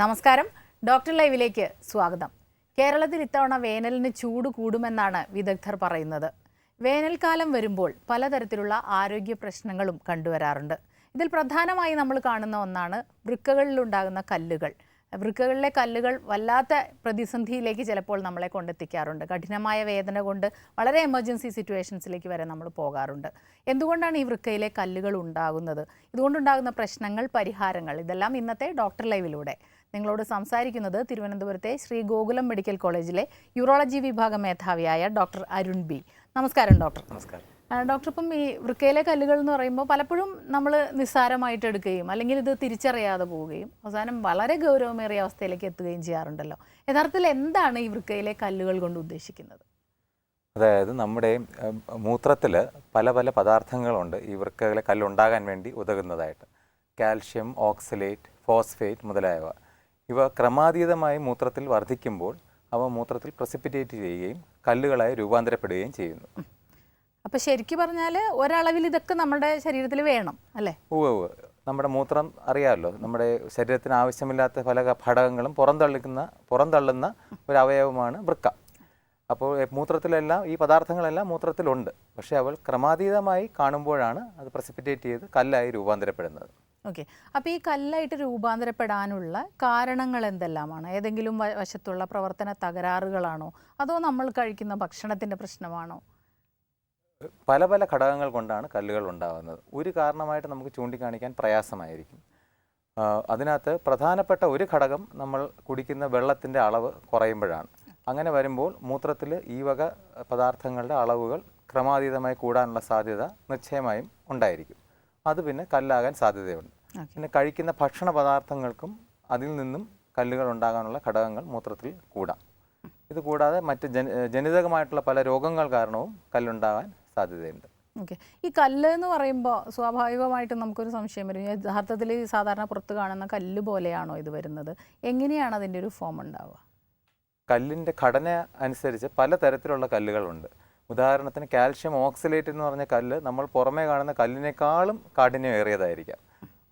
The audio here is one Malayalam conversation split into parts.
നമസ്കാരം. ഡോക്ടർ ലൈവിലേക്ക് സ്വാഗതം. കേരളത്തിൽ ഇത്തവണ വേനലിന് ചൂട് കൂടുമെന്നാണ് വിദഗ്ധർ പറയുന്നത്. വേനൽക്കാലം വരുമ്പോൾ പലതരത്തിലുള്ള ആരോഗ്യ പ്രശ്നങ്ങളും കണ്ടുവരാറുണ്ട്. ഇതിൽ പ്രധാനമായി നമ്മൾ കാണുന്ന ഒന്നാണ് വൃക്കകളിലുണ്ടാകുന്ന കല്ലുകൾ. വൃക്കകളിലെ കല്ലുകൾ വല്ലാത്ത പ്രതിസന്ധിയിലേക്ക് ചിലപ്പോൾ നമ്മളെ കൊണ്ടെത്തിക്കാറുണ്ട്. കഠിനമായ വേദന കൊണ്ട് വളരെ എമർജൻസി സിറ്റുവേഷൻസിലേക്ക് വരെ നമ്മൾ പോകാറുണ്ട്. എന്തുകൊണ്ടാണ് ഈ വൃക്കയിലെ കല്ലുകൾ ഉണ്ടാകുന്നത്? ഇതുകൊണ്ടുണ്ടാകുന്ന പ്രശ്നങ്ങൾ പരിഹാരങ്ങൾ ഇതെല്ലാം ഇന്നത്തെ ഡോക്ടർ ലൈവിലൂടെ നിങ്ങളോട് സംസാരിക്കുന്നത് തിരുവനന്തപുരത്തെ ശ്രീ ഗോകുലം മെഡിക്കൽ കോളേജിലെ യൂറോളജി വിഭാഗം മേധാവിയായ ഡോക്ടർ അരുൺ ബി. നമസ്കാരം ഡോക്ടർ. നമസ്കാരം. ഡോക്ടർ ഇപ്പം ഈ വൃക്കയിലെ കല്ലുകൾ എന്ന് പറയുമ്പോൾ പലപ്പോഴും നമ്മൾ നിസ്സാരമായിട്ട് എടുക്കുകയും അല്ലെങ്കിൽ ഇത് തിരിച്ചറിയാതെ പോവുകയും അവസാനം വളരെ ഗൗരവമേറിയ അവസ്ഥയിലേക്ക് എത്തുകയും ചെയ്യാറുണ്ടല്ലോ. യഥാർത്ഥത്തിൽ എന്താണ് ഈ വൃക്കയിലെ കല്ലുകൾ കൊണ്ട് ഉദ്ദേശിക്കുന്നത്? അതായത് നമ്മുടെ മൂത്രത്തിൽ പല പല പദാർത്ഥങ്ങളുണ്ട് ഈ വൃക്കകളെ കല്ലുണ്ടാകാൻ വേണ്ടി ഉതകുന്നതായിട്ട്. കാൽഷ്യം ഓക്സലേറ്റ് ഫോസ്ഫേറ്റ് മുതലായവ. ഇവ ക്രമാതീതമായി മൂത്രത്തിൽ വർദ്ധിക്കുമ്പോൾ അവ മൂത്രത്തിൽ പ്രസിപ്പിറ്റേറ്റ് ചെയ്യുകയും കല്ലുകളായി രൂപാന്തരപ്പെടുകയും ചെയ്യുന്നു. അപ്പോൾ ശരിക്കും പറഞ്ഞാൽ ഒരളവിൽ ഇതൊക്കെ നമ്മുടെ ശരീരത്തിൽ വേണം അല്ലേ? ഉവ്വ് ഉവ്വ്. നമ്മുടെ മൂത്രം അറിയാമല്ലോ നമ്മുടെ ശരീരത്തിന് ആവശ്യമില്ലാത്ത പല ഘടകങ്ങളും പുറന്തള്ളിക്കുന്ന പുറന്തള്ളുന്ന ഒരു അവയവമാണ് വൃക്ക. അപ്പോൾ മൂത്രത്തിലെല്ലാം ഈ പദാർത്ഥങ്ങളെല്ലാം മൂത്രത്തിലുണ്ട്. പക്ഷേ അവൾ ക്രമാതീതമായി കാണുമ്പോഴാണ് അത് പ്രസിപ്പിറ്റേറ്റ് ചെയ്ത് കല്ലായി രൂപാന്തരപ്പെടുന്നത്. ഓക്കെ. അപ്പോൾ ഈ കല്ലായിട്ട് രൂപാന്തരപ്പെടാനുള്ള കാരണങ്ങൾ എന്തെല്ലാമാണ്? ഏതെങ്കിലും വശത്തുള്ള പ്രവർത്തന തകരാറുകളാണോ? അതോ നമ്മൾ കഴിക്കുന്ന ഭക്ഷണത്തിന്റെ പ്രശ്നമാണോ? പല പല ഘടകങ്ങൾ കൊണ്ടാണ് കല്ലുകൾ ഉണ്ടാകുന്നത് ഒരു കാരണമായിട്ട് നമുക്ക് ചൂണ്ടിക്കാണിക്കാൻ പ്രയാസമായിരിക്കും. അതിനകത്ത് പ്രധാനപ്പെട്ട ഒരു ഘടകം നമ്മൾ കുടിക്കുന്ന വെള്ളത്തിന്റെ അളവ് കുറയുമ്പോഴാണ്. അങ്ങനെ വരുമ്പോൾ മൂത്രത്തിൽ ഈ വക പദാർത്ഥങ്ങളുടെ അളവുകൾ ക്രമാതീതമായി കൂടാനുള്ള സാധ്യത നിശ്ചയമായും ഉണ്ടായിരിക്കും. അത് പിന്നെ കല്ലാകാൻ സാധ്യതയുണ്ട്. പിന്നെ കഴിക്കുന്ന ഭക്ഷണ പദാർത്ഥങ്ങൾക്കും അതിൽ നിന്നും കല്ലുകൾ ഉണ്ടാകാനുള്ള ഘടകങ്ങൾ മൂത്രത്തിൽ കൂടാം. ഇത് കൂടാതെ മറ്റ് ജന ജനിതകമായിട്ടുള്ള പല രോഗങ്ങൾ കാരണവും കല്ലുണ്ടാകാൻ സാധ്യതയുണ്ട്. ഓക്കെ. ഈ കല്ല് എന്ന് പറയുമ്പോൾ സ്വാഭാവികമായിട്ടും നമുക്കൊരു സംശയം വരും. യഥാർത്ഥത്തിൽ സാധാരണ പുറത്ത് കാണുന്ന കല്ല് പോലെയാണോ ഇത് വരുന്നത്? എങ്ങനെയാണ് അതിന്റെ ഒരു ഫോം ഉണ്ടാവുക? കല്ലിന്റെ ഘടന അനുസരിച്ച് പല തരത്തിലുള്ള കല്ലുകളുണ്ട്. ഉദാഹരണത്തിന് കാൽഷ്യം ഓക്സിലേറ്റ് എന്ന് പറഞ്ഞ കല്ല് നമ്മൾ പുറമേ കാണുന്ന കല്ലിനേക്കാളും കാഠിന്യമേറിയതായിരിക്കാം.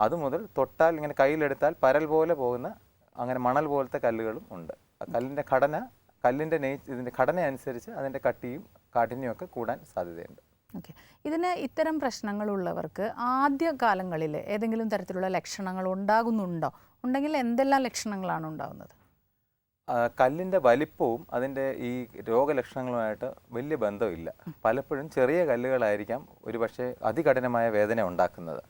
അത് മുതൽ തൊട്ടാൽ ഇങ്ങനെ കയ്യിലെടുത്താൽ പരൽ പോലെ പോകുന്ന അങ്ങനെ മണൽ പോലത്തെ കല്ലുകളും ഉണ്ട്. കല്ലിന്റെ ഘടന കല്ലിന്റെ നെയ് ഇതിന്റെ ഘടന അനുസരിച്ച് അതിന്റെ കട്ടിയും കാഠിന്യവും ഒക്കെ കൂടാൻ സാധ്യതയുണ്ട്. ഓക്കെ. ഇതിന് ഇത്തരം പ്രശ്നങ്ങളുള്ളവർക്ക് ആദ്യ കാലങ്ങളിൽ ഏതെങ്കിലും തരത്തിലുള്ള ലക്ഷണങ്ങൾ ഉണ്ടാകുന്നുണ്ടോ? ഉണ്ടെങ്കിൽ എന്തെല്ലാം ലക്ഷണങ്ങളാണ് ഉണ്ടാകുന്നത്? കല്ലിന്റെ വലിപ്പവും അതിന്റെ ഈ രോഗലക്ഷണങ്ങളുമായിട്ട് വലിയ ബന്ധമില്ല പലപ്പോഴും ചെറിയ കല്ലുകളായിരിക്കാം ഒരുപക്ഷെ അതികഠിനമായ വേദന ഉണ്ടാക്കുന്നത്.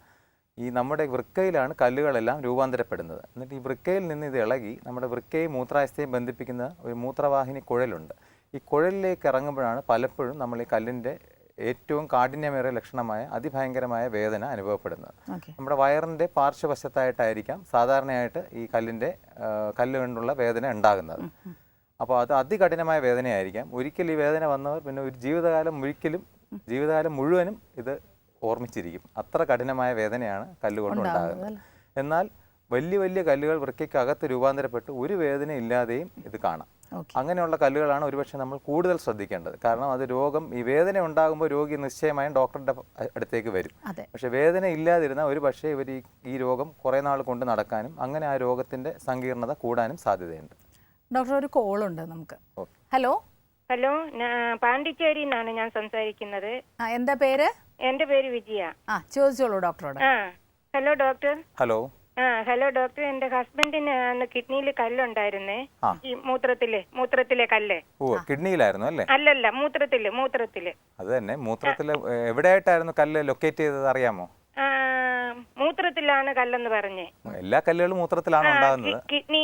ഈ നമ്മുടെ വൃക്കയിലാണ് കല്ലുകളെല്ലാം രൂപാന്തരപ്പെടുന്നത്. എന്നിട്ട് ഈ വൃക്കയിൽ നിന്ന് ഇത് ഇളകി നമ്മുടെ വൃക്കയും മൂത്രാശയത്തെയും ബന്ധിപ്പിക്കുന്ന ഒരു മൂത്രവാഹിനി കുഴലുണ്ട്. ഈ കുഴലിലേക്ക് ഇറങ്ങുമ്പോഴാണ് പലപ്പോഴും നമ്മൾ ഈ കല്ലിന്റെ ഏറ്റവും കാഠിന്യമേറിയ ലക്ഷണമായ അതിഭയങ്കരമായ വേദന അനുഭവപ്പെടുന്നത്. നമ്മുടെ വയറിന്റെ പാർശ്വവശത്തായിട്ടായിരിക്കാം സാധാരണയായിട്ട് ഈ കല്ലിന്റെ കല്ല് കൊണ്ടുള്ള വേദന ഉണ്ടാകുന്നത്. അപ്പോൾ അത് അതികഠിനമായ വേദനയായിരിക്കാം. ഒരിക്കൽ ഈ വേദന വന്നവർ പിന്നെ ഒരു ജീവിതകാലം ഒരിക്കലും ജീവിതകാലം മുഴുവനും ഇത് ഓർമ്മിച്ചിരിക്കും. അത്ര കഠിനമായ വേദനയാണ് കല്ലുകൊണ്ട് ഉണ്ടാകുന്നത് എന്നാൽ വലിയ വലിയ കല്ലുകൾ വൃക്കയ്ക്കകത്ത് രൂപാന്തരപ്പെട്ട് ഒരു വേദന ഇല്ലാതെയും ഇത് കാണാം. അങ്ങനെയുള്ള കല്ലുകളാണ് ഒരുപക്ഷെ നമ്മൾ കൂടുതൽ ശ്രദ്ധിക്കേണ്ടത്. കാരണം അത് രോഗം ഈ വേദന ഉണ്ടാകുമ്പോൾ രോഗി നിശ്ചയമായും ഡോക്ടറുടെ അടുത്തേക്ക് വരും. പക്ഷെ വേദന ഇല്ലാതിരുന്ന ഒരു പക്ഷേ ഇവർ ഈ ഈ രോഗം കുറേ നാൾ കൊണ്ട് നടക്കാനും അങ്ങനെ ആ രോഗത്തിന്റെ സങ്കീർണത കൂടാനും സാധ്യതയുണ്ട്. ഡോക്ടർ ഒരു കോൾ ഉണ്ട് നമുക്ക്. ഓക്കെ ഹലോ ഹലോ പാണ്ടിച്ചേരി നിന്നാണ് ഞാൻ സംസാരിക്കുന്നത്. ആ എന്താ പേര്? എന്റെ പേര് വിജയ. ആ ചോദിച്ചോളൂ ഡോക്ടറോട്. Hello doctor. ഹലോ. ആ ഹലോ ഡോക്ടർ എന്റെ ഹസ്ബൻഡിന് അന്ന് കിഡ്നിയിൽ കല്ലുണ്ടായിരുന്നേ. ആ. ഈ മൂത്രത്തിൽ മൂത്രത്തിലെ കല്ല്. ഓ കിഡ്നിയിലായിരുന്നു അല്ലേ? അല്ലല്ല മൂത്രത്തിൽ മൂത്രത്തിൽ. അത് തന്നെ മൂത്രത്തിൽ എവിടെയായിട്ടായിരുന്നു കല്ല് ലൊക്കേറ്റ് ചെയ്തത് അറിയാമോ? ആ, മൂത്രത്തിലാണ് കല്ലെന്ന് പറഞ്ഞേ. എല്ലാ കല്ലുകളും മൂത്രത്തിലാണ് ഉണ്ടാകുന്നത്. കിഡ്നി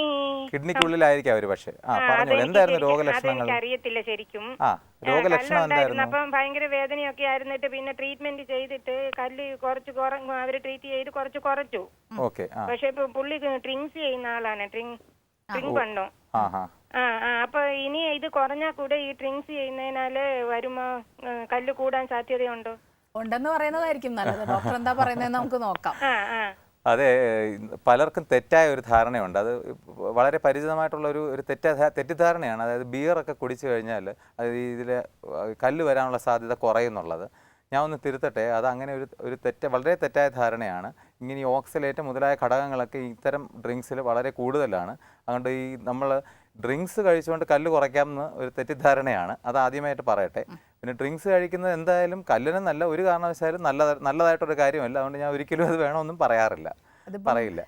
കിഡ്നിക്കുള്ളിലായിരിക്കും അവർ പക്ഷേ. ആ പറഞ്ഞു എന്തായിരുന്നു രോഗലക്ഷണങ്ങൾ? അറിയത്തില്ല ശരിക്കും. ആ രോഗലക്ഷണം എന്തായിരുന്നു? അപ്പം ഭയങ്കര വേദനയൊക്കെ ആയിരുന്നിട്ട് പിന്നെ ട്രീറ്റ്മെന്റ് ചെയ്തിട്ട് കല്ല് കുറച്ച് കുറ അവർ ട്രീറ്റ് ചെയ്ത് കുറച്ച് കുറച്ചു. ഓക്കെ പക്ഷെ പുള്ളി ഡ്രിങ്ക്സ് ചെയ്യുന്ന ആളാണ്. ഡ്രിങ്ക് ഡ്രിങ്ക് പണ്ടോ? ആ ആ അപ്പൊ ഇനി ഇത് കുറഞ്ഞാൽ കൂടെ ഈ ഡ്രിങ്ക്സ് ചെയ്യുന്നതിനാല് വരുമ്പോ കല്ല് കൂടാൻ സാധ്യതയുണ്ടോ? ഉണ്ടെന്ന് പറയുന്നതായിരിക്കും നല്ലത്. ഡോക്ടർ എന്താ പറയുന്നത് നമുക്ക് നോക്കാം. ആ ആ. അതെ പലർക്കും തെറ്റായ ഒരു ധാരണയുണ്ട്. അത് വളരെ പരിചിതമായിട്ടുള്ള ഒരു ഒരു തെറ്റ തെറ്റിദ്ധാരണയാണ്. അതായത് ബിയറൊക്കെ കുടിച്ചു കഴിഞ്ഞാൽ അത് ഇതിൽ കല്ല് വരാനുള്ള സാധ്യത കുറയുന്നുള്ളത്. ഞാൻ ഒന്ന് തിരുത്തട്ടെ അത് അങ്ങനെ ഒരു ഒരു തെറ്റ വളരെ തെറ്റായ ധാരണയാണ്. ഇങ്ങനെ ഈ ഓക്സലേറ്റ് മുതലായ ഘടകങ്ങളൊക്കെ ഇത്തരം ഡ്രിങ്ക്സിൽ വളരെ കൂടുതലാണ്. അതുകൊണ്ട് ഈ നമ്മൾ ഡ്രിങ്ക്സ് കഴിച്ചുകൊണ്ട് കല്ല് കുറയ്ക്കാമെന്ന് ഒരു തെറ്റിദ്ധാരണയാണ്. അത് ആദ്യമായിട്ട് പറയട്ടെ. പിന്നെ ഡ്രിങ്ക്സ് കഴിക്കുന്നത് എന്തായാലും കല്ലിനെന്നല്ല ഒരു കാരണവശാലും നല്ല നല്ലതായിട്ടൊരു കാര്യമല്ല. അതുകൊണ്ട് ഞാൻ ഒരിക്കലും അത് വേണമെന്നും പറയാറില്ല. പറയില്ല.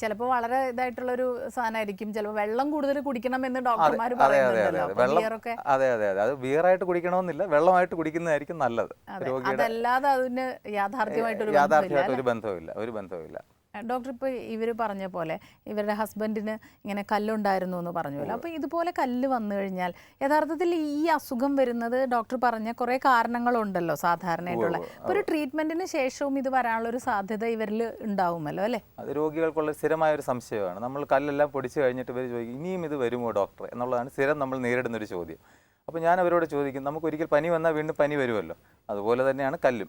ചിലപ്പോൾ വളരെ ഇതായിട്ടുള്ള ഒരു സാധനമായിരിക്കും. ചിലപ്പോൾ വെള്ളം കൂടുതൽ കുടിക്കണം എന്ന് ഡോക്ടർമാർ പറയുന്നുണ്ടല്ലോ. അതെ അതെ അതെ. അതെ ബിയറായിട്ട് കുടിക്കണമെന്നില്ല. വെള്ളമായിട്ട് കുടിക്കുന്നതായിരിക്കും നല്ലത്. അതല്ലാതെ അതിന് യാഥാർത്ഥ്യമായിട്ടൊരു ബന്ധമില്ല യാഥാർത്ഥ്യമായിട്ട് ഒരു ബന്ധവുമില്ല. ഒരു ബന്ധവുമില്ല. ഡോക്ടർ ഇപ്പോൾ ഇവർ പറഞ്ഞ പോലെ ഇവരുടെ ഹസ്ബൻഡിന് ഇങ്ങനെ കല്ലുണ്ടായിരുന്നു എന്ന് പറഞ്ഞല്ലോ അപ്പോൾ ഇതുപോലെ കല്ല് വന്നു കഴിഞ്ഞാൽ യഥാർത്ഥത്തിൽ ഈ അസുഖം വരുന്നത് ഡോക്ടർ പറഞ്ഞ കുറേ കാരണങ്ങളുണ്ടല്ലോ സാധാരണയായിട്ടുള്ള. അപ്പോൾ ഒരു ട്രീറ്റ്മെന്റിന് ശേഷവും ഇത് വരാനുള്ള ഒരു സാധ്യത ഇവരിൽ ഉണ്ടാവുമല്ലോ അല്ലേ? അത് രോഗികൾക്കുള്ള സ്ഥിരമായ ഒരു സംശയമാണ്. നമ്മൾ കല്ലെല്ലാം പൊടിച്ച് കഴിഞ്ഞിട്ട് ഇവർ ചോദിക്കും ഇനിയും ഇത് വരുമോ ഡോക്ടർ എന്നുള്ളതാണ് സ്ഥിരം നമ്മൾ നേരിടുന്ന ഒരു ചോദ്യം. അപ്പോൾ ഞാൻ അവരോട് ചോദിക്കും നമുക്ക് ഒരിക്കൽ പനി വന്നാൽ വീണ്ടും പനി വരുമല്ലോ? അതുപോലെ തന്നെയാണ് കല്ലും.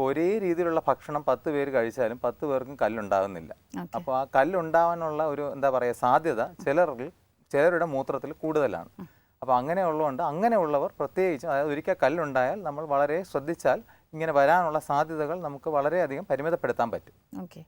ഇപ്പോൾ ഒരേ രീതിയിലുള്ള ഭക്ഷണം പത്ത് പേര് കഴിച്ചാലും പത്ത് പേർക്കും കല്ലുണ്ടാകുന്നില്ല. അപ്പോൾ ആ കല്ലുണ്ടാവാനുള്ള ഒരു എന്താ പറയുക സാധ്യത ചിലരിൽ ചിലരുടെ മൂത്രത്തിൽ കൂടുതലാണ്. അപ്പോൾ അങ്ങനെ അങ്ങനെയുള്ളതുകൊണ്ട് അങ്ങനെയുള്ളവർ പ്രത്യേകിച്ച് അതായത് ഒരിക്കൽ കല്ലുണ്ടായാൽ നമ്മൾ വളരെ ശ്രദ്ധിച്ചാൽ ഇങ്ങനെ വരാനുള്ള സാധ്യതകൾ നമുക്ക് വളരെയധികം പരിമിതപ്പെടുത്താൻ പറ്റും. ഓക്കെ.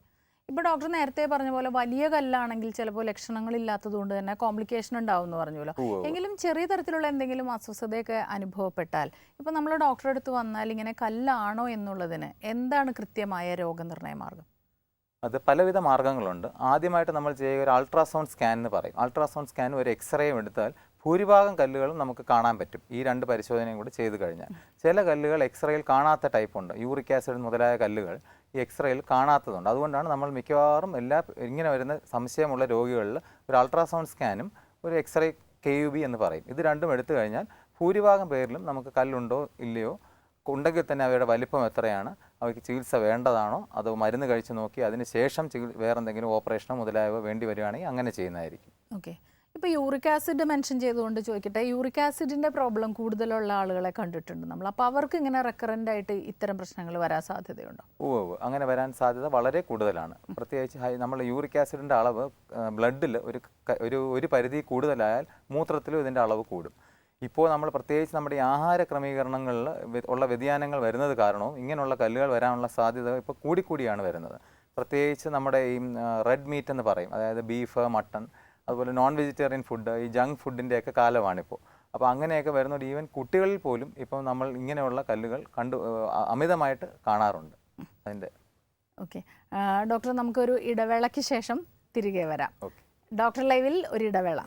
ഇപ്പോൾ ഡോക്ടർ നേരത്തെ പറഞ്ഞ പോലെ വലിയ കല്ലാണെങ്കിൽ ചിലപ്പോൾ ലക്ഷണങ്ങൾ ഇല്ലാത്തതുകൊണ്ട് തന്നെ കോംപ്ലിക്കേഷൻ ഉണ്ടാവും എന്ന് പറഞ്ഞല്ലോ. എങ്കിലും ചെറിയ തരത്തിലുള്ള എന്തെങ്കിലും അസ്വസ്ഥതയൊക്കെ അനുഭവപ്പെട്ടാൽ ഇപ്പോൾ നമ്മൾ ഡോക്ടറെ അടുത്ത് വന്നാൽ ഇങ്ങനെ കല്ലാണോ എന്നുള്ളതിന് എന്താണ് കൃത്യമായ രോഗനിർണയ മാർഗം? അത് പലവിധ മാർഗങ്ങളുണ്ട് ആദ്യമായിട്ട് നമ്മൾ ചെയ്യുക ഒരു അൾട്രാസൗണ്ട് സ്കാൻ എന്ന് പറയും. അൾട്രാസൗണ്ട് സ്കാൻ ഒരു എക്സ്റേയും എടുത്താൽ ഭൂരിഭാഗം കല്ലുകളും നമുക്ക് കാണാൻ പറ്റും. ഈ രണ്ട് പരിശോധനയും കൂടി ചെയ്തു കഴിഞ്ഞാൽ. ചില കല്ലുകൾ എക്സ്റേയിൽ കാണാത്ത ടൈപ്പ് ഉണ്ട്. യൂറിക് ആസിഡ് മുതലായ കല്ലുകൾ ഈ എക്സ്റേയിൽ കാണാത്തതുണ്ട്. അതുകൊണ്ടാണ് നമ്മൾ മിക്കവാറും എല്ലാ ഇങ്ങനെ വരുന്ന സംശയമുള്ള രോഗികളിൽ ഒരു അൾട്രാസൗണ്ട് സ്കാനും ഒരു എക്സ്റേ കെ യു ബി എന്ന് പറയും. ഇത് രണ്ടും എടുത്തു കഴിഞ്ഞാൽ ഭൂരിഭാഗം പേരിലും നമുക്ക് കല്ലുണ്ടോ ഇല്ലയോ ഉണ്ടെങ്കിൽ തന്നെ അവയുടെ വലിപ്പം എത്രയാണ് അവയ്ക്ക് ചികിത്സ വേണ്ടതാണോ അതോ മരുന്ന് കഴിച്ച് നോക്കി അതിന് ശേഷം ചികി- വേറെന്തെങ്കിലും ഓപ്പറേഷനോ മുതലായവ വേണ്ടി വരികയാണെങ്കിൽ അങ്ങനെ ചെയ്യുന്നതായിരിക്കും. ഓക്കെ. ഇപ്പോൾ യൂറിക് ആസിഡ് മെൻഷൻ ചെയ്തുകൊണ്ട് ചോദിക്കട്ടെ യൂറിക് ആസിഡിന്റെ പ്രോബ്ലം കൂടുതലുള്ള ആളുകളെ കണ്ടിട്ടുണ്ട് നമ്മൾ. അപ്പോൾ അവർക്ക് ഇങ്ങനെ റെക്കറന്റ് ആയിട്ട് ഇത്തരം പ്രശ്നങ്ങൾ വരാൻ സാധ്യതയുണ്ടോ? ഓ അങ്ങനെ വരാൻ സാധ്യത വളരെ കൂടുതലാണ്. പ്രത്യേകിച്ച് നമ്മൾ യൂറിക് ആസിഡിന്റെ അളവ് ബ്ലഡിൽ ഒരു ഒരു ഒരു പരിധി കൂടുതലായാൽ മൂത്രത്തിലും ഇതിന്റെ അളവ് കൂടും. ഇപ്പോൾ നമ്മൾ പ്രത്യേകിച്ച് നമ്മുടെ ആഹാര ക്രമീകരണങ്ങളിൽ ഉള്ള വ്യതിയാനങ്ങൾ വരുന്നത് കാരണവും ഇങ്ങനെയുള്ള കല്ലുകൾ വരാനുള്ള സാധ്യത ഇപ്പോൾ കൂടിക്കൂടിയാണ് വരുന്നത്. പ്രത്യേകിച്ച് നമ്മുടെ ഈ റെഡ് മീറ്റ് എന്ന് പറയും. അതായത് ബീഫ് മട്ടൺ അതുപോലെ നോൺ വെജിറ്റേറിയൻ ഫുഡ് ഈ ജങ്ക് ഫുഡിന്റെയൊക്കെ കാലമാണിപ്പോൾ അപ്പോൾ അങ്ങനെയൊക്കെ വരുന്നൊരു ഈവൻ കുട്ടികളിൽ പോലും ഇപ്പോൾ നമ്മൾ ഇങ്ങനെയുള്ള കല്ലുകൾ കണ്ടു അമിതമായിട്ട് കാണാറുണ്ട് അതിന്റെ. ഓക്കെ. ഡോക്ടർ നമുക്കൊരു ഇടവേളയ്ക്ക് ശേഷം തിരികെ വരാം. ഓക്കെ. ഡോക്ടർ ലൈവിൽ ഒരു ഇടവേള.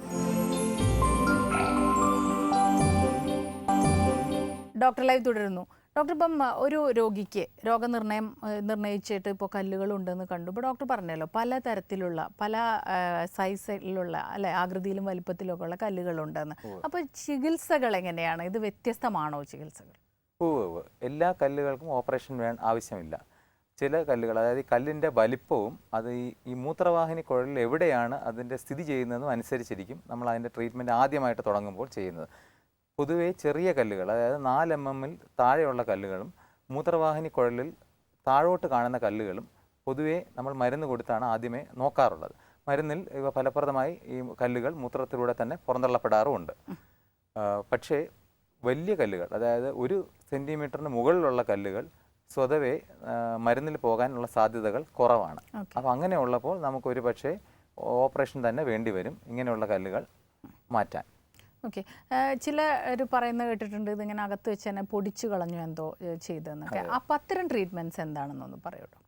ഡോക്ടർ ലൈവ് തുടരുന്നു. ഡോക്ടർ ഇപ്പം ഒരു രോഗിക്ക് രോഗനിർണയം നിർണയിച്ചിട്ട് ഇപ്പോൾ കല്ലുകളുണ്ടെന്ന് കണ്ടു. ഇപ്പോൾ ഡോക്ടർ പറഞ്ഞല്ലോ പല തരത്തിലുള്ള പല സൈസിലുള്ള അല്ലെ ആകൃതിയിലും വലിപ്പത്തിലും ഒക്കെ ഉള്ള കല്ലുകളുണ്ടെന്ന്. അപ്പോൾ ചികിത്സകൾ എങ്ങനെയാണ് ഇത് വ്യത്യസ്തമാണോ ചികിത്സകൾ. എല്ലാ കല്ലുകൾക്കും ഓപ്പറേഷൻ വേണം ആവശ്യമില്ല. ചില കല്ലുകൾ അതായത് ഈ കല്ലിന്റെ വലിപ്പവും അത് ഈ ഈ മൂത്രവാഹിനി കുഴലിൽ എവിടെയാണ് അതിന്റെ സ്ഥിതി ചെയ്യുന്നതും അനുസരിച്ചിരിക്കും. നമ്മൾ അതിന്റെ ട്രീറ്റ്മെന്റ് ആദ്യമായിട്ട് തുടങ്ങുമ്പോൾ ചെയ്യുന്നത്. പൊതുവേ ചെറിയ കല്ലുകൾ അതായത് നാല് എം എമ്മിൽ താഴെയുള്ള കല്ലുകളും മൂത്രവാഹിനി കുഴലിൽ താഴോട്ട് കാണുന്ന കല്ലുകളും പൊതുവേ നമ്മൾ മരുന്ന് കൊടുത്താണ് ആദ്യമേ നോക്കാറുള്ളത്. മരുന്നിൽ ഇവ ഫലപ്രദമായി ഈ കല്ലുകൾ മൂത്രത്തിലൂടെ തന്നെ പുറന്തള്ളപ്പെടാറുമുണ്ട്. പക്ഷേ വലിയ കല്ലുകൾ അതായത് ഒരു സെന്റിമീറ്ററിന് മുകളിലുള്ള കല്ലുകൾ സ്വതവേ മരുന്നിൽ പോകാനുള്ള സാധ്യതകൾ കുറവാണ്. അപ്പോൾ അങ്ങനെയുള്ളപ്പോൾ നമുക്കൊരു പക്ഷേ ഓപ്പറേഷൻ തന്നെ വേണ്ടി വരും ഇങ്ങനെയുള്ള കല്ലുകൾ മാറ്റാൻ. ഓക്കെ. ചില ഒരു പറയുന്നത് കേട്ടിട്ടുണ്ട് ഇതിങ്ങനെ അകത്ത് വെച്ച് തന്നെ പൊടിച്ചു കളഞ്ഞു എന്തോ ചെയ്തെന്നൊക്കെ. ചെയ്തതെന്നൊക്കെ അപ്പം അത്തരം ട്രീറ്റ്മെന്റ്സ് എന്താണെന്നൊന്ന് പറയൂ ഡോക്ടർ.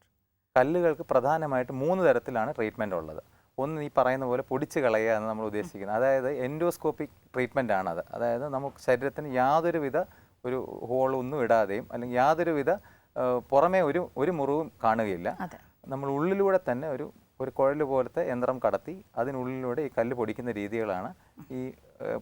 കല്ലുകൾക്ക് പ്രധാനമായിട്ട് മൂന്ന് തരത്തിലാണ് ട്രീറ്റ്മെന്റ് ഉള്ളത്. ഒന്ന് ഈ പറയുന്ന പോലെ പൊടിച്ച് കളയുക എന്ന് നമ്മൾ ഉദ്ദേശിക്കുന്നത്. അതായത് എൻഡോസ്കോപ്പിക് ട്രീറ്റ്മെന്റ് ആണത്. അതായത് നമുക്ക് ശരീരത്തിന് യാതൊരുവിധ ഒരു ഹോൾ ഒന്നും ഇടാതെയും അല്ലെങ്കിൽ യാതൊരുവിധ വിധ പുറമേ ഒരു ഒരു മുറിവും കാണുകയില്ല. നമ്മൾ ഉള്ളിലൂടെ തന്നെ ഒരു ഒരു കുഴൽ പോലത്തെ യന്ത്രം കടത്തി അതിനുള്ളിലൂടെ ഈ കല്ല് പൊടിക്കുന്ന രീതികളാണ് ഈ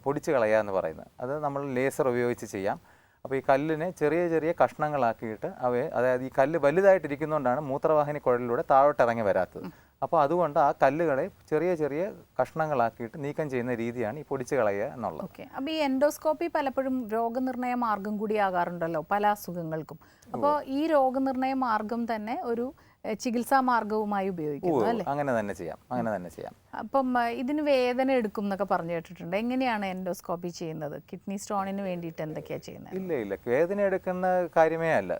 പൊടിച്ച് കളയുക എന്ന് പറയുന്നത്. അത് നമ്മൾ ലേസർ ഉപയോഗിച്ച് ചെയ്യാം. അപ്പോൾ ഈ കല്ലിനെ ചെറിയ ചെറിയ കഷ്ണങ്ങളാക്കിയിട്ട് അവയെ അതായത് ഈ കല്ല് വലുതായിട്ടിരിക്കുന്നതുകൊണ്ടാണ് മൂത്രവാഹിനി കുഴലിലൂടെ താഴോട്ട് ഇറങ്ങി വരാത്തത്. അപ്പോൾ അതുകൊണ്ട് ആ കല്ലുകളെ ചെറിയ ചെറിയ കഷ്ണങ്ങളാക്കിയിട്ട് നീക്കം ചെയ്യുന്ന രീതിയാണ് ഈ പൊടിച്ച് കളയുക എന്നുള്ളത്. ഓക്കെ. അപ്പോൾ ഈ എൻഡോസ്കോപ്പി പലപ്പോഴും രോഗനിർണയ മാർഗം കൂടി ആകാറുണ്ടല്ലോ പല അസുഖങ്ങൾക്കും. അപ്പോൾ ഈ രോഗനിർണയ മാർഗം തന്നെ ഒരു ചികിത്സാ മാർഗവുമായി ഉപയോഗിക്കുന്നു അല്ലേ? അങ്ങനെ തന്നെ ചെയ്യാം അങ്ങനെ തന്നെ ചെയ്യാം. അപ്പം ഇതിന് വേദന എടുക്കും എന്നൊക്കെ പറഞ്ഞു കേട്ടിട്ടുണ്ട്. എങ്ങനെയാണ് എൻഡോസ്കോപ്പി ചെയ്യുന്നത്? കിഡ്നി സ്റ്റോണിന് വേണ്ടിയിട്ട് എന്തൊക്കെയാ ചെയ്യുന്നത്? ഇല്ല ഇല്ല. വേദന എടുക്കുന്ന കാര്യമേ അല്ല.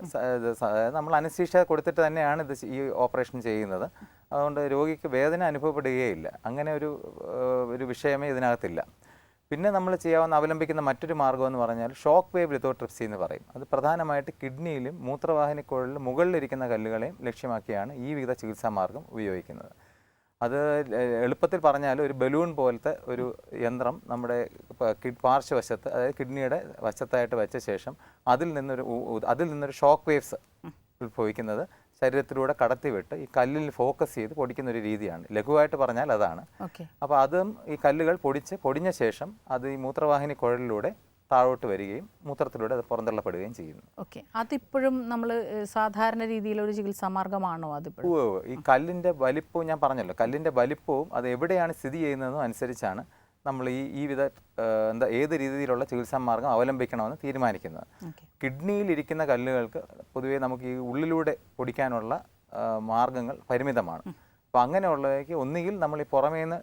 നമ്മൾ അനസ്തീഷ്യ കൊടുത്തിട്ട് തന്നെയാണ് ഇത് ഈ ഓപ്പറേഷൻ ചെയ്യുന്നത്. അതുകൊണ്ട് രോഗിക്ക് വേദന അനുഭവപ്പെടുകയില്ല അങ്ങനെ ഒരു ഒരു വിഷയമേ ഇതിനകത്തില്ല. പിന്നെ നമ്മൾ ചെയ്യാവുന്ന അവലംബിക്കുന്ന മറ്റൊരു മാർഗം എന്ന് പറഞ്ഞാൽ ഷോക്ക് വേവ് ലിത്തോട്രിപ്സി എന്ന് പറയും. അത് പ്രധാനമായിട്ട് കിഡ്നിയിലും മൂത്രവാഹിനിക്കുഴലിലും മുകളിലിരിക്കുന്ന കല്ലുകളെയും ലക്ഷ്യമാക്കിയാണ് ഈ വിധ ചികിത്സാ മാർഗം ഉപയോഗിക്കുന്നത്. അത് എളുപ്പത്തിൽ പറഞ്ഞാൽ ഒരു ബലൂൺ പോലത്തെ ഒരു യന്ത്രം നമ്മുടെ കിഡ് പാർശ്വവശത്ത് അതായത് കിഡ്നിയുടെ വശത്തായിട്ട് വെച്ച ശേഷം അതിൽ നിന്നൊരു അതിൽ നിന്നൊരു ഷോക്ക് വേവ്സ് ഉത്ഭവിക്കുന്നത് ശരീരത്തിലൂടെ കടത്തിവിട്ട് ഈ കല്ലിൽ ഫോക്കസ് ചെയ്ത് പൊടിക്കുന്ന ഒരു രീതിയാണ്. ലഘുവായിട്ട് പറഞ്ഞാൽ അതാണ്. അപ്പോൾ അതും ഈ കല്ലുകൾ പൊടിച്ച് പൊടിഞ്ഞ ശേഷം അത് ഈ മൂത്രവാഹിനി കുഴലിലൂടെ താഴോട്ട് വരികയും മൂത്രത്തിലൂടെ അത് പുറന്തള്ളപ്പെടുകയും ചെയ്യുന്നു. ഓക്കെ. അതിപ്പോഴും നമ്മൾ സാധാരണ രീതിയിലൊരു ചികിത്സാ മാർഗമാണോ ഉവ്വ്. ഈ കല്ലിന്റെ വലിപ്പവും ഞാൻ പറഞ്ഞല്ലോ കല്ലിന്റെ വലിപ്പവും അത് എവിടെയാണ് സ്ഥിതി ചെയ്യുന്നതും അനുസരിച്ചാണ് നമ്മൾ ഈ ഈ വിധ എന്താ ഏത് രീതിയിലുള്ള ചികിത്സാ മാർഗം അവലംബിക്കണമെന്ന് തീരുമാനിക്കുന്നത്. കിഡ്നിയിലിരിക്കുന്ന കിഡ്നിയിൽ ഇരിക്കുന്ന കല്ലുകൾക്ക് പൊതുവേ നമുക്ക് ഈ ഉള്ളിലൂടെ പൊടിക്കാനുള്ള ആ, മാർഗങ്ങൾ പരിമിതമാണ്. അപ്പോൾ അങ്ങനെയുള്ളവയ്ക്ക് ഒന്നുകിൽ നമ്മൾ ഈ പുറമേ നിന്ന്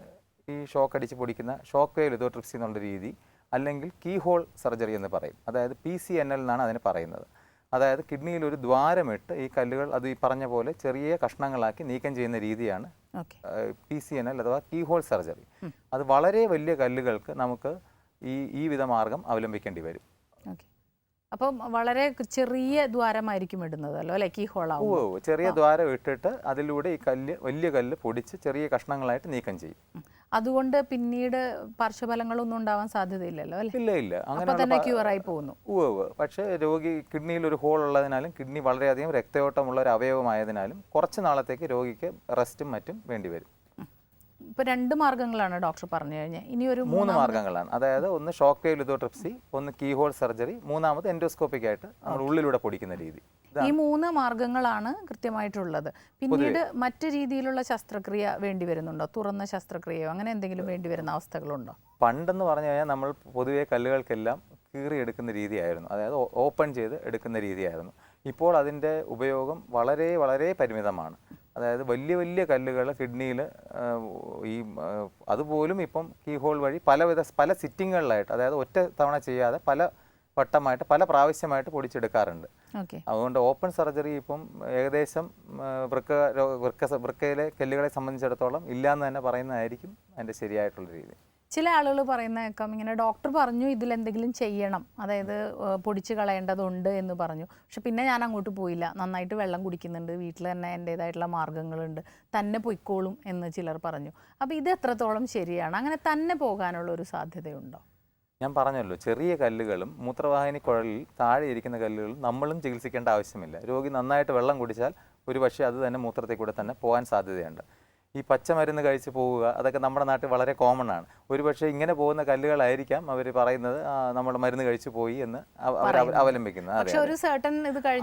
ഈ ഷോക്ക് അടിച്ച് പൊടിക്കുന്ന ഷോക്ക് വേവ് ലിതോട്രിപ്സി എന്നുള്ള രീതി അല്ലെങ്കിൽ കീ ഹോൾ സർജറി എന്ന് പറയും. അതായത് പി സി എൻ എൽ എന്നാണ് അതിന് പറയുന്നത്. അതായത് കിഡ്നിയിൽ ഒരു ദ്വാരമിട്ട് ഈ കല്ലുകൾ അത് ഈ പറഞ്ഞ പോലെ ചെറിയ കഷ്ണങ്ങളാക്കി നീക്കം ചെയ്യുന്ന രീതിയാണ് പി സി എൻ എൽ അഥവാ കീ ഹോൾ സർജറി അത് വളരെ വലിയ കല്ലുകൾക്ക് നമുക്ക് ഈ ഈ വിധ മാർഗം അവലംബിക്കേണ്ടി വരും. അപ്പം വളരെ ചെറിയ ദ്വാരമായിരിക്കും ഇടുന്നത് അല്ലോ അല്ലെ? കീ ഹോൾ ഉവ്വ്. ചെറിയ ദ്വാരം ഇട്ടിട്ട് അതിലൂടെ ഈ കല്ല് വലിയ കല്ല് പൊടിച്ച് ചെറിയ കഷ്ണങ്ങളായിട്ട് നീക്കം ചെയ്യും. അതുകൊണ്ട് പിന്നീട് പാർശ്വഫലങ്ങളൊന്നും ഉണ്ടാവാൻ സാധ്യതയില്ലല്ലോ അല്ലേ? ഇല്ല ഇല്ല. അങ്ങനെ തന്നെ ക്യൂർ ആയി പോകുന്നു. ഉവ്വ് ഉവ്വ്. പക്ഷേ രോഗി കിഡ്നിയിൽ ഒരു ഹോൾ ഉള്ളതിനാലും കിഡ്നി വളരെയധികം രക്തയോട്ടമുള്ള ഒരു അവയവമായതിനാലും കുറച്ച് നാളത്തേക്ക് രോഗിക്ക് റെസ്റ്റും മറ്റും വേണ്ടിവരും ഇപ്പൊ രണ്ട് മാർഗങ്ങളാണ് ഡോക്ടർ പറഞ്ഞു കഴിഞ്ഞാൽ ഇനി ഒരു മൂന്ന് മാർഗങ്ങളാണ്. അതായത് ഒന്ന് ഷോക്ക് വേവ് ലിതോട്രിപ്സി ഒന്ന് കീഹോൾ സർജറി മൂന്നാമത് എൻഡോസ്കോപ്പിക് ആയിട്ട് നമ്മൾ ഉള്ളിലൂടെ പൊടിക്കുന്ന രീതി. ഈ മൂന്ന് മാർഗങ്ങളാണ് കൃത്യമായിട്ടുള്ളത്. പിന്നീട് മറ്റു രീതിയിലുള്ള ശസ്ത്രക്രിയ വേണ്ടി വരുന്നുണ്ടോ? തുറന്ന ശസ്ത്രക്രിയയോ അങ്ങനെ എന്തെങ്കിലും വേണ്ടി വരുന്ന അവസ്ഥകളുണ്ടോ? പണ്ടെന്ന് പറഞ്ഞു കഴിഞ്ഞാൽ നമ്മൾ പൊതുവേ കല്ലുകൾക്കെല്ലാം കീറി എടുക്കുന്ന രീതിയായിരുന്നു. അതായത് ഓപ്പൺ ചെയ്ത് എടുക്കുന്ന രീതിയായിരുന്നു. ഇപ്പോൾ അതിന്റെ ഉപയോഗം വളരെ വളരെ പരിമിതമാണ്. അതായത് വലിയ വലിയ കല്ലുകൾ കിഡ്നിയിൽ ഈ അതുപോലും ഇപ്പം കീ ഹോൾ വഴി പലവിധ പല സിറ്റിങ്ങുകളിലായിട്ട് അതായത് ഒറ്റ തവണ ചെയ്യാതെ പല വട്ടമായിട്ട് പല പ്രാവശ്യമായിട്ട് പൊടിച്ചെടുക്കാറുണ്ട്. അതുകൊണ്ട് ഓപ്പൺ സർജറി ഇപ്പം ഏകദേശം വൃക്ക വൃക്ക വൃക്കയിലെ കല്ലുകളെ സംബന്ധിച്ചിടത്തോളം ഇല്ലയെന്ന് തന്നെ പറയുന്നതായിരിക്കും അതിന്റെ ശരിയായിട്ടുള്ള രീതി. ചില ആളുകൾ പറയുന്നേക്കാം ഇങ്ങനെ ഡോക്ടർ പറഞ്ഞു ഇതിലെന്തെങ്കിലും ചെയ്യണം. അതായത് പൊടിച്ച് കളയേണ്ടതുണ്ട് എന്ന് പറഞ്ഞു. പക്ഷെ പിന്നെ ഞാൻ അങ്ങോട്ട് പോയില്ല. നന്നായിട്ട് വെള്ളം കുടിക്കുന്നുണ്ട്. വീട്ടിൽ തന്നെ എന്റേതായിട്ടുള്ള മാർഗങ്ങളുണ്ട് തന്നെ പൊയ്ക്കോളും എന്ന് ചിലർ പറഞ്ഞു. അപ്പോൾ ഇത് എത്രത്തോളം ശരിയാണ്? അങ്ങനെ തന്നെ പോകാനുള്ള ഒരു സാധ്യതയുണ്ടോ? ഞാൻ പറഞ്ഞല്ലോ ചെറിയ കല്ലുകളും മൂത്രവാഹിനി കുഴലിൽ താഴെ ഇരിക്കുന്ന കല്ലുകളും നമ്മളും ചികിത്സിക്കേണ്ട ആവശ്യമില്ല. രോഗി നന്നായിട്ട് വെള്ളം കുടിച്ചാൽ ഒരു പക്ഷേ അത് തന്നെ മൂത്രത്തിൽ കൂടെ തന്നെ പോകാൻ സാധ്യതയുണ്ട്. ഈ പച്ചമരുന്ന് കഴിച്ച് പോവുക അതൊക്കെ നമ്മുടെ നാട്ടിൽ വളരെ കോമൺ ആണ്. ഒരു പക്ഷേ ഇങ്ങനെ പോകുന്ന കല്ലുകളായിരിക്കാം അവർ പറയുന്നത് നമ്മൾ മരുന്ന് കഴിച്ചു പോയി എന്ന് അവ- അവർ അവലംബിക്കുന്നത്.